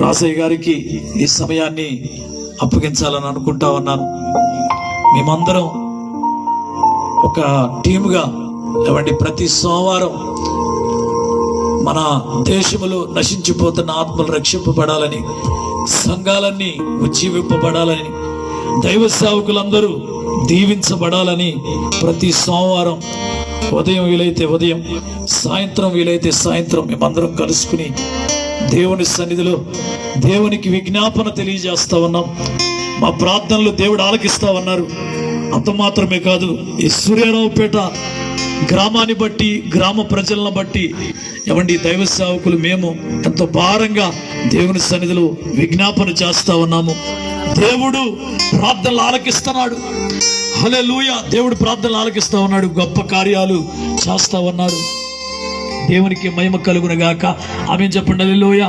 రాజయ్య గారికి ఈ సమయాన్ని అప్పగించాలని అనుకుంటా ఉన్నాను. మేమందరం ఒక టీముగా ఏమండి ప్రతి సోమవారం మన దేశంలో నశించిపోతున్న ఆత్మలు రక్షింపబడాలని సంఘాలన్నీ ఉజ్జీవింపబడాలని దైవ సేవకులందరూ దీవించబడాలని ప్రతి సోమవారం ఉదయం వీలైతే ఉదయం సాయంత్రం వీలైతే సాయంత్రం మేమందరం కలుసుకుని దేవుని సన్నిధిలో దేవునికి విజ్ఞాపన తెలియజేస్తా ఉన్నాం. మా ప్రార్థనలు దేవుడు ఆలకిస్తా ఉన్నారు. అంత మాత్రమే కాదు ఈ సూర్యారావుపేట గ్రామాన్ని బట్టి గ్రామ ప్రజలను బట్టి ఏమండి దైవ సేవకులు మేము ఎంతో భారంగా దేవుని సన్నిధిలో విజ్ఞాపన చేస్తా ఉన్నాము. దేవుడు ప్రార్థనలు ఆలకిస్తున్నాడు. హలే లూయ దేవుడు ప్రార్థనలు ఆలకిస్తా ఉన్నాడు. గొప్ప కార్యాలు చేస్తా ఉన్నారు. దేవునికి మహిమ కలుగునగాక. ఆమె చెప్పండి. లోయ